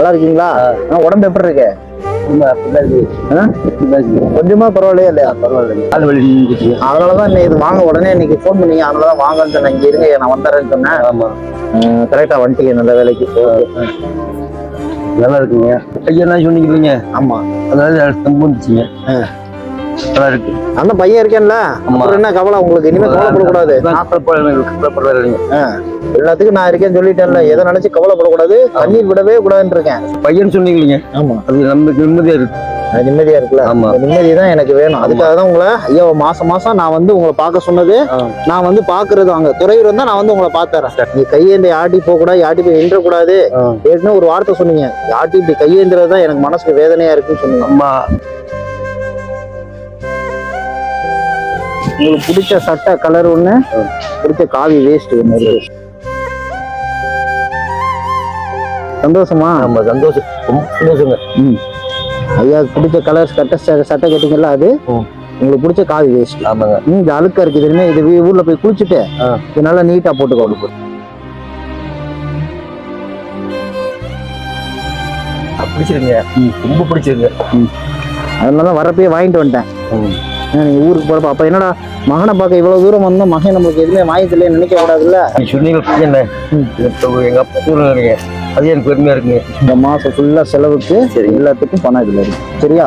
நல்லா இருக்கீங்களா உடம்பு எப்படி இருக்கு? கொஞ்சமா பரவாயில்லையா இல்லையா? பரவாயில்ல அதனாலதான் இன்னைக்கு இது வாங்க உடனே இன்னைக்கு ஃபோன் பண்ணீங்க. அதனாலதான் வாங்கன்னு சொன்னேன். இங்க இருங்க நான் வந்துடுறேன்னு சொன்னேன். ஆமா. கரெக்டா வந்துட்டீங்க நல்ல வேலைக்கு. நல்லா இருக்குங்க. ஐயா சொன்னீங்க இல்லைங்க ஆமா. அதனால தம்புச்சுங்க நல்லா இருக்கு. அந்த பையன் இருக்கேன்ல. என்ன கவலை? உங்களுக்கு இனிமே கவலைப்படக்கூடாது. எல்லாத்துக்கும் நான் இருக்கேன்னு சொல்லிட்டேன்ல. எதை நினைச்சு கவலைப்படக்கூடாது. கண்ணீர் விடவே கூடாதுன்னு இருக்கேன் பையன் சொன்னீங்க ஆமா. அது நமக்கு நிம்மதியா இருக்கு. அது நிம்மதியா இருக்குல்ல நிம்மதி தான் எனக்கு வேணும். அதுக்காக தான் உங்களை ஐயோ மாசம் மாசம் நான் வந்து உங்களை பார்க்க சொன்னது. நான் வந்து பாக்குறது அங்க. துறையூர் தான் நான் வந்து உங்களை பார்த்தேன் நீ கையேந்தி யாட்டி போக கூடாது யாட்டி போய் நின்ற கூடாது. ஏற்கனவே ஒரு வார்த்தை சொன்னீங்க. யாட்டி இப்படி கையேந்திரது தான் எனக்கு மனசுக்கு வேதனையா இருக்குன்னு சொன்னீங்க. அம்மா. உங்களுக்கு பிடிச்ச சட்டை கலர் ஒண்ணு பிடிச்ச காவி வேஸ்ட் ஒண்ணு. சந்தோஷமா? ஆமா சந்தோஷம். ரொம்ப சந்தோஷங்க. ம். ஐயா பிடிச்ச கலர் சட்டை சட்டை கட்டிங்கல்ல அது. உங்களுக்கு பிடிச்ச காவி வேஸ்ட் ஆமாங்க. ம், இது அழுக்கா இருக்கு இதுமே இது ஊர்ல போய் குளிச்சுட்டு. இது நல்லா நீட்டா போட்டுக்கோ பிடிச்சிருங்க. ம். ரொம்ப பிடிச்சிருங்க. அதனால தான் வரப்பயே வாங்கிட்டு வந்துட்டேன். ம். ஏன்னா நீ ஊருக்கு போறப்ப அப்ப என்னடா மகனை பார்க்க இவ்வளவு தூரம் வந்தோம்? மகன் நம்மளுக்கு எதுவுமே வாங்கி தெரியல நினைக்க கூடாதுல்ல சொன்னீங்க பையன் ம். எங்க அப்பா தூரம் இருக்கீங்க அது எனக்கு பெருமையா இருக்குங்க இந்த மாசம் ஃபுல்லா செலவுக்கு சரி. எல்லாத்துக்கும் பணம் இதுல இருக்கு சரியா?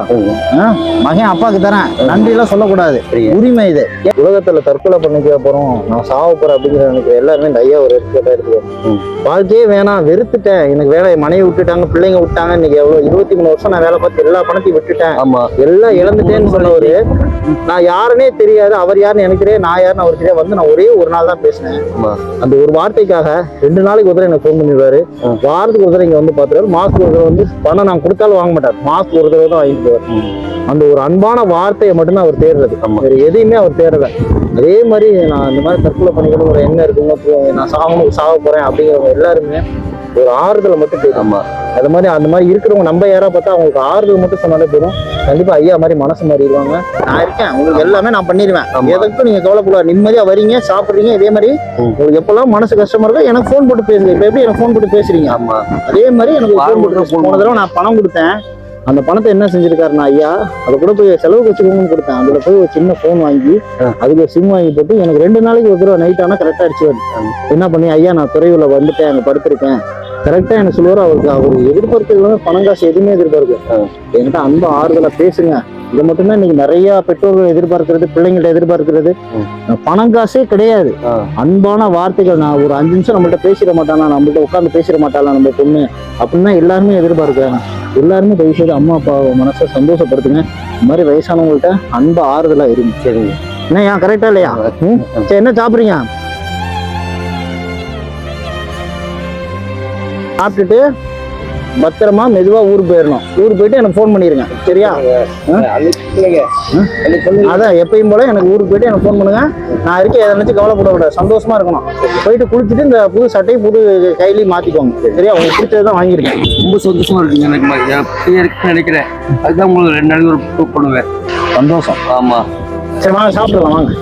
மகன் அப்பாவுக்கு தரேன் நன்றி எல்லாம் சொல்லக்கூடாது. உரிமை இது உலகத்துல தற்கொலை பண்ணிக்க போறோம். நான் சாவ போறேன் அப்படிங்கிற எனக்கு எல்லாருமே இந்த ஐயா ஒரு எடுத்துக்கிட்டா ம். வாழ்க்கையே வேணாம் வெறுத்துட்டேன். எனக்கு வேலையை மனைவி விட்டுட்டாங்க பிள்ளைங்க விட்டாங்க. இன்னைக்கு எவ்வளவு இருபத்தி மூணு வருஷம் நான் வேலை பார்த்து எல்லா பணத்தையும் விட்டுட்டேன். ஆமா. எல்லாம் இழந்துட்டேன்னு சொன்னவரு நான் யாருன்னே தெரியாது. அவர் யாருன்னு எனக்கு தெரியாது நான் யாருன்னு அவர் தெரியாது வந்து நான் ஒரே ஒரு நாள் தான் பேசினேன். அந்த ஒரு வார்த்தைக்காக ரெண்டு நாளைக்கு ஒரு தடவை எனக்கு ஃபோன் பண்ணிடுவாரு. வாரத்துக்கு ஒரு தடவை இங்க வந்து பாத்துறாரு மாசத்துக்கு ஒரு தடவை வந்து பணம் நான் கொடுத்தாலும் வாங்க மாட்டார். மாசத்துக்கு ஒரு தடவை தான் வாங்கிட்டு. அந்த ஒரு அன்பான வார்த்தையை மட்டும்தான் அவர் தேடுறது. வேற எதையுமே அவர் தேடல. அதே மாதிரி நான் இந்த மாதிரி தற்கொலை பண்ணிக்கணும் ஒரு எண்ணம் இருக்குங்க. நான் சாகணும் சாக போறேன் அப்படிங்கிறவங்க எல்லாருமே ஒரு ஆறுதலை மட்டும் ஆமா. அது மாதிரி அந்த மாதிரி இருக்கிறவங்க நம்ம யாரா பார்த்தா அவங்களுக்கு ஆறுதல் மட்டும் சொன்னாலே போதும். கண்டிப்பா ஐயா மாதிரி மனசு மாறிடுவாங்க நான் இருக்கேன். உங்களுக்கு எல்லாமே நான் பண்ணிடுவேன். எதுக்கும் நீங்க கவலைப்படாது நிம்மதியா வரீங்க சாப்பிடுறீங்க இதே மாதிரி. உங்களுக்கு எப்பெல்லாம் மனசு கஷ்டமா இருக்கோ எனக்கு ஃபோன் போட்டு பேசுங்க இப்ப எப்படி எனக்கு ஃபோன் போட்டு பேசுறீங்க? ஆமா. அதே மாதிரி எனக்கு ஃபோன் போட்டு. போன தடவை நான் பணம் கொடுத்தேன். அந்த பணத்தை என்ன செஞ்சிருக்காருன்னா ஐயா அதை கூட போய் செலவுக்கு வச்சுக்கோங்கன்னு கொடுத்தேன் அதுல போய் ஒரு சின்ன ஃபோன் வாங்கி. அதுக்கு சிம் வாங்கி போட்டு எனக்கு ரெண்டு நாளைக்கு ஒரு தடவை நைட் ஆனா கரெக்டா அடிச்சு வருது. என்ன பண்ணி ஐயா நான் துறையூர்ல வந்துட்டேன் அங்க படுத்திருக்கேன் கரெக்டா எனக்கு சொல்லுவாரு அவருக்கு அவர் எதிர்பார்க்கறது பணம் காசு எதுவுமே எதிர்பார்க்கு. என்கிட்ட அன்பு ஆறுதலா பேசுங்க இது மட்டும்தான் இன்னைக்கு நிறைய பெற்றோர்கள் எதிர்பார்க்கிறது பிள்ளைங்கள்ட்ட எதிர்பார்க்கிறது. பணம் காசே கிடையாது. அன்பான வார்த்தைகள் நான் ஒரு அஞ்சு நிமிஷம் நம்மள்ட்ட பேசிட மாட்டானா நம்மள்ட்ட உட்காந்து பேசிட மாட்டாளா நம்ம பொண்ணு? அப்படின்னு எல்லாருமே எதிர்பார்க்கிறாங்க. எல்லாருமே தயவு செய்து அம்மா அப்பா மனசை சந்தோஷப்படுத்துங்க. இந்த மாதிரி வயசானவங்கள்ட்ட அன்பு ஆறுதலா இருங்க. சரிங்க. என்ன ஏன் கரெக்டா இல்லையா? சரி என்ன சாப்பிடுறீங்க? சாப்பிட்டுட்டு பத்திரமா மெதுவா ஊருக்கு போயிடணும் ஊருக்கு போயிட்டு எனக்கு ஃபோன் பண்ணிருங்க. சரியா? அதான் எப்பயும் போல எனக்கு ஊருக்கு போயிட்டு எனக்கு ஃபோன் பண்ணுங்க. நான் இருக்கேன் எதை நினைச்சு கவலைப்படக்கூடாது. சந்தோஷமா இருக்கணும். போயிட்டு குளிச்சுட்டு இந்த புது சட்டையை புது கையிலையும் மாத்திக்கோங்க. சரியா? உங்களுக்கு பிடிச்சது தான் வாங்கியிருக்கேன் ரொம்ப சந்தோஷமா இருக்குங்க எனக்கு நினைக்கிறேன். அதுதான் உங்களுக்கு ரெண்டு நாளைக்கு ஒரு பண்ணுவேன் சந்தோஷம். ஆமா. சரி வாங்க சாப்பிடலாம் வாங்க.